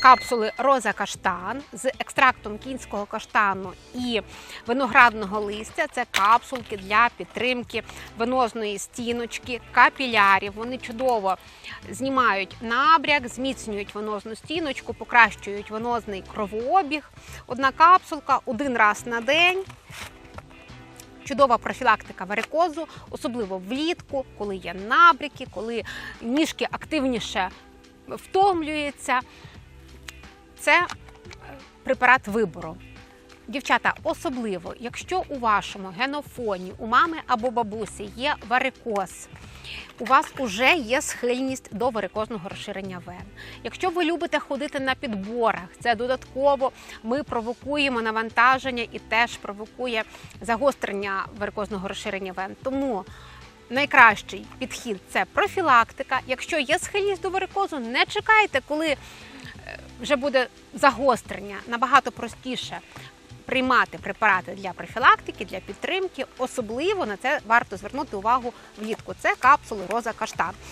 капсули Роза Каштан з екстрактом кінського каштану і виноградного листя. Це капсулки для підтримки венозної стіночки, капілярів. Вони чудово знімають набряк, зміцнюють венозну стіночку, покращують венозний кровообіг. Одна капсулка один раз на день. Чудова профілактика варикозу, особливо влітку, коли є набряки, коли ніжки активніше втомлюються. Це е, препарат вибору. Дівчата, особливо, якщо у вашому генофоні, у мами або бабусі є варикоз, у вас вже є схильність до варикозного розширення вен. Якщо ви любите ходити на підборах, це додатково ми провокуємо навантаження і теж провокує загострення варикозного розширення вен. Тому найкращий підхід це профілактика. Якщо є схильність до варикозу, не чекайте, коли вже буде загострення. Набагато простіше приймати препарати для профілактики, для підтримки. Особливо на це варто звернути увагу влітку. Це капсули роза каштан.